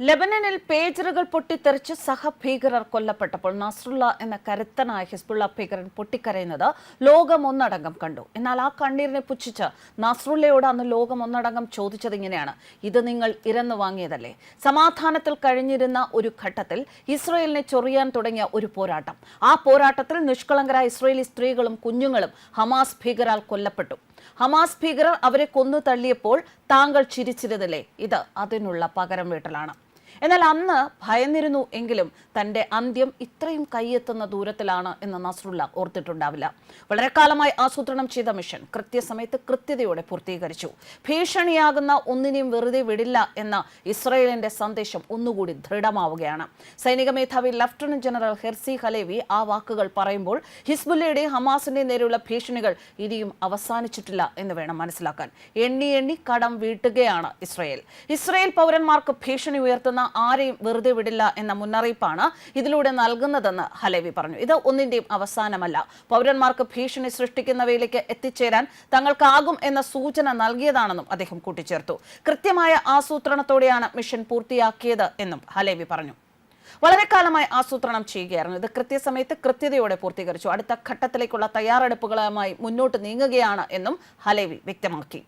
ലെബനനിൽ പേജറുകൾ പൊട്ടിത്തെറിച്ച് സഹഭീകരർ കൊല്ലപ്പെട്ടപ്പോൾ നസ്രുള്ള എന്ന കരുത്തനായ ഹിസ്ബുള്ള ഭീകരൻ പൊട്ടിക്കരയുന്നത് ലോകം ഒന്നടങ്കം കണ്ടു. എന്നാൽ ആ കണ്ണീരിനെ പുച്ഛിച്ച് നസ്രുള്ളയോട് അന്ന് ലോകം ഒന്നടങ്കം ചോദിച്ചത് ഇങ്ങനെയാണ്. ഇത് നിങ്ങൾ ഇരന്നു വാങ്ങിയതല്ലേ? സമാധാനത്തിൽ കഴിഞ്ഞിരുന്ന ഒരു ഘട്ടത്തിൽ ഇസ്രയേലിനെ ചൊറിയാൻ തുടങ്ങിയ ഒരു പോരാട്ടം. ആ പോരാട്ടത്തിൽ നിഷ്കളങ്കരായ ഇസ്രയേലി സ്ത്രീകളും കുഞ്ഞുങ്ങളും ഹമാസ് ഭീകരാൽ കൊല്ലപ്പെട്ടു. ഹമാസ് ഭീകരർ അവരെ കൊന്നു തള്ളിയപ്പോൾ താങ്കൾ ചിരിച്ചിരുന്നില്ലേ? ഇത് അതിനുള്ള പകരം വീട്ടലാണ്. എന്നാൽ അന്ന് ഭയന്നിരുന്നു എങ്കിലും തന്റെ അന്ത്യം ഇത്രയും കൈയെത്തുന്ന ദൂരത്തിലാണ് എന്ന് നസ്രുള്ള ഓർത്തിട്ടുണ്ടാവില്ല. വളരെ കാലമായി ആസൂത്രണം ചെയ്ത മിഷൻ കൃത്യസമയത്ത് കൃത്യതയോടെ പൂർത്തീകരിച്ചു. ഭീഷണിയാകുന്ന ഒന്നിനെയും വെറുതെ വിടില്ല എന്ന ഇസ്രയേലിന്റെ സന്ദേശം ഒന്നുകൂടി ദൃഢമാവുകയാണ്. സൈനിക മേധാവി ലഫ്റ്റനന്റ് ജനറൽ ഹെർസി ഹലേവി ആ വാക്കുകൾ പറയുമ്പോൾ ഹിസ്ബുല്ലയുടെയും ഹമാസിന്റെ നേരെയുള്ള ഭീഷണികൾ ഇനിയും അവസാനിച്ചിട്ടില്ല എന്ന് വേണം മനസ്സിലാക്കാൻ. എണ്ണി എണ്ണി കടം വീട്ടുകയാണ് ഇസ്രയേൽ. ഇസ്രയേൽ പൗരന്മാർക്ക് ഭീഷണി ഉയർത്തുന്ന ആരെയും വെറുതെ വിടില്ല എന്ന മുന്നറിയിപ്പാണ് ഇതിലൂടെ നൽകുന്നതെന്ന് ഹലേവി പറഞ്ഞു. ഇത് ഒന്നിന്റെയും അവസാനമല്ല. പൗരന്മാർക്ക് ഭീഷണി സൃഷ്ടിക്കുന്നവയിലേക്ക് എത്തിച്ചേരാൻ തങ്ങൾക്കാകും എന്ന സൂചന നൽകിയതാണെന്നും അദ്ദേഹം കൂട്ടിച്ചേർത്തു. കൃത്യമായ ആസൂത്രണത്തോടെയാണ് മിഷൻ പൂർത്തിയാക്കിയത് എന്നും ഹലേവി പറഞ്ഞു. വളരെ കാലമായി ആസൂത്രണം ചെയ്യുകയായിരുന്നു. ഇത് കൃത്യസമയത്ത് കൃത്യതയോടെ പൂർത്തീകരിച്ചു. അടുത്ത ഘട്ടത്തിലേക്കുള്ള തയ്യാറെടുപ്പുകളുമായി മുന്നോട്ട് നീങ്ങുകയാണ് എന്നും ഹലേവി വ്യക്തമാക്കി.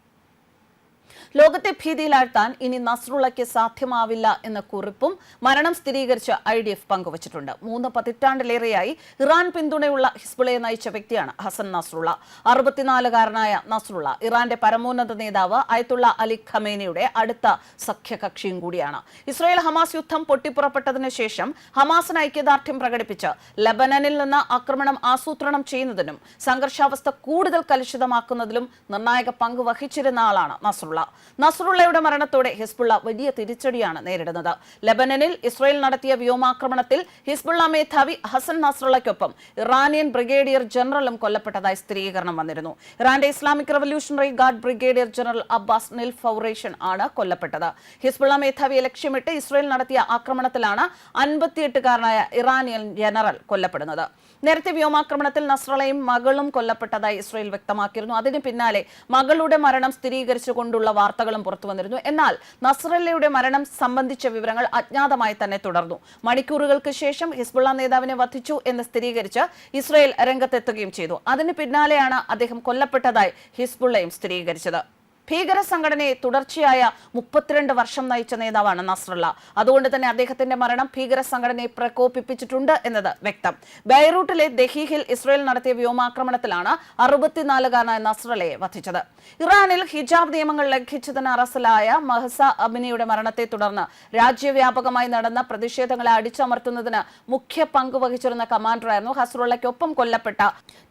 ലോകത്തെ ഭീതിയിലാഴ്ത്താൻ ഇനി നസ്രുള്ളയ്ക്ക് സാധ്യമാവില്ല എന്ന കുറിപ്പും മരണം സ്ഥിരീകരിച്ച് ഐ ഡി എഫ് പങ്കുവച്ചിട്ടുണ്ട്. മൂന്ന് പതിറ്റാണ്ടിലേറെയായി ഇറാൻ പിന്തുണയുള്ള ഹിസ്ബുളയെ നയിച്ച വ്യക്തിയാണ് ഹസൻ നസ്രുള്ള. അറുപത്തിനാലുകാരനായ നസ്രുള്ള ഇറാന്റെ പരമോന്നത നേതാവ് അയത്തുള്ള അലി ഖമേനയുടെ അടുത്ത സഖ്യകക്ഷിയും കൂടിയാണ്. ഇസ്രായേൽ ഹമാസ് യുദ്ധം പൊട്ടിപ്പുറപ്പെട്ടതിനു ശേഷം ഹമാസിന് ഐക്യദാർഢ്യം പ്രകടിപ്പിച്ച് ലബനനിൽ നിന്ന് ആക്രമണം ആസൂത്രണം ചെയ്യുന്നതിനും സംഘർഷാവസ്ഥ കൂടുതൽ കലുഷിതമാക്കുന്നതിലും നിർണായക പങ്ക് വഹിച്ചിരുന്ന ആളാണ് നസ്രുള്ള. നസ്രുള്ളയുടെ മരണത്തോടെ ഹിസ്ബുള്ള വലിയ തിരിച്ചടിയാണ് നേരിടുന്നത്. ലബനനിൽ ഇസ്രയേൽ നടത്തിയ വ്യോമാക്രമണത്തിൽ ഹിസ്ബുള്ള മേധാവി ഹസൻ നസറുള്ളയ്ക്കൊപ്പം ഇറാനിയൻ ബ്രിഗേഡിയർ ജനറലും കൊല്ലപ്പെട്ടതായി സ്ഥിരീകരണം വന്നിരുന്നു. ഇറാന്റെ Islamic revolutionary guard brigadier general Abbas നിൽ ഫൗറേഷൻ ആണ് കൊല്ലപ്പെട്ടത്. ഹിസ്ബുള്ള മേധാവിയെ ലക്ഷ്യമിട്ട് ഇസ്രയേൽ നടത്തിയ ആക്രമണത്തിലാണ് അൻപത്തിയെട്ടുകാരനായ ഇറാനിയൻ ജനറൽ കൊല്ലപ്പെടുന്നത്. നേരത്തെ വ്യോമാക്രമണത്തിൽ നസ്രളയും മകളും കൊല്ലപ്പെട്ടതായി ഇസ്രയേൽ വ്യക്തമാക്കിയിരുന്നു. അതിന് പിന്നാലെ മകളുടെ മരണം സ്ഥിരീകരിച്ചുകൊണ്ടുള്ള വാർത്തകളും പുറത്തു വന്നിരുന്നു. എന്നാൽ നസ്രല്ലയുടെ മരണം സംബന്ധിച്ച വിവരങ്ങൾ അജ്ഞാതമായി തന്നെ തുടർന്നു. മണിക്കൂറുകൾക്ക് ശേഷം ഹിസ്ബുള്ള നേതാവിനെ വധിച്ചു എന്ന് സ്ഥിരീകരിച്ച് ഇസ്രയേൽ രംഗത്തെത്തുകയും ചെയ്തു. അതിന് പിന്നാലെയാണ് അദ്ദേഹം കൊല്ലപ്പെട്ടതായി ഹിസ്ബുള്ളയും സ്ഥിരീകരിച്ചത്. ഭീകര സംഘടനയെ തുടർച്ചയായ മുപ്പത്തിരണ്ട് വർഷം നയിച്ച നേതാവാണ് നസ്രല്ല അതുകൊണ്ട് തന്നെ അദ്ദേഹത്തിന്റെ മരണം ഭീകര സംഘടനയെ പ്രകോപിപ്പിച്ചിട്ടുണ്ട് എന്നത് വ്യക്തം. ബൈറൂട്ടിലെ ദഹീഹിൽ ഇസ്രയേൽ നടത്തിയ വ്യോമാക്രമണത്തിലാണ് അറുപത്തിനാലുകാരനായ നസ്രലയെ വധിച്ചത്. ഇറാനിൽ ഹിജാബ് നിയമങ്ങൾ ലംഘിച്ചതിന് അറസ്റ്റിലായ മഹസ അബിനിയുടെ മരണത്തെ തുടർന്ന് രാജ്യവ്യാപകമായി നടന്ന പ്രതിഷേധങ്ങളെ അടിച്ചമർത്തുന്നതിന് മുഖ്യ പങ്ക് വഹിച്ചിരുന്ന കമാൻഡറായിരുന്നു ഹസ്രുള്ളയ്ക്കൊപ്പം കൊല്ലപ്പെട്ട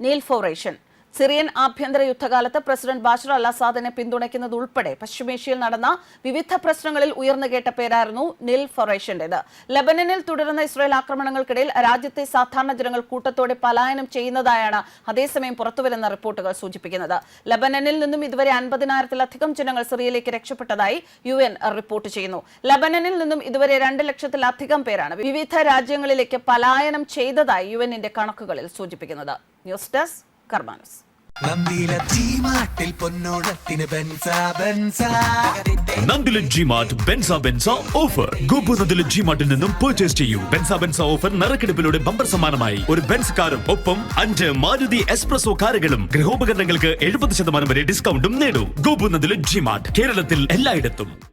നീൽ ഫൗറേഷൻ. സിറിയൻ ആഭ്യന്തര യുദ്ധകാലത്ത് പ്രസിഡന്റ് ബാഷർ അൽ അസാദിനെ പിന്തുണയ്ക്കുന്നത് ഉൾപ്പെടെ പശ്ചിമേഷ്യയിൽ നടന്ന വിവിധ പ്രശ്നങ്ങളിൽ ഉയർന്നു കേട്ട പേരായിരുന്നു നിൽ ഫൊറേഷന്റേത്. ലബനനിൽ തുടരുന്ന ഇസ്രായേൽ ആക്രമണങ്ങൾക്കിടയിൽ രാജ്യത്തെ സാധാരണ ജനങ്ങൾ കൂട്ടത്തോടെ പലായനം ചെയ്യുന്നതായാണ് അതേസമയം പുറത്തുവരുന്ന റിപ്പോർട്ടുകൾ സൂചിപ്പിക്കുന്നത്. ലബനനിൽ നിന്നും ഇതുവരെ അൻപതിനായിരത്തിലധികം ജനങ്ങൾ സിറിയയിലേക്ക് രക്ഷപ്പെട്ടതായി യു റിപ്പോർട്ട് ചെയ്യുന്നു. ലബനനിൽ നിന്നും ഇതുവരെ രണ്ട് ലക്ഷത്തിലധികം പേരാണ് വിവിധ രാജ്യങ്ങളിലേക്ക് പലായനം ചെയ്തതായി യു കണക്കുകളിൽ സൂചിപ്പിക്കുന്നത്. ന്യൂസ് ഡെസ്ക് കർമാനസ്. നന്ദില ബെൻസ ബെൻസ. ഓഫർ. ഗോപു നന്ദില ജി നിന്നും പർച്ചേസ് ചെയ്യൂ. ബെൻസ ബെൻസ ഓഫർ നറുക്കെടുപ്പിലൂടെ ബമ്പർ സമ്മാനമായി. ഒരു ബെൻസ് കാറും ഒപ്പം അഞ്ച് മാരുതി എക്സ്പ്രസോ കാറുകളും ഗൃഹോപകരണങ്ങൾക്ക് എഴുപത് ശതമാനം വരെ ഡിസ്കൗണ്ടും നേടൂ. ഗോപു നന്ദില ജി മാർട്ട് കേരളത്തിൽ എല്ലായിടത്തും.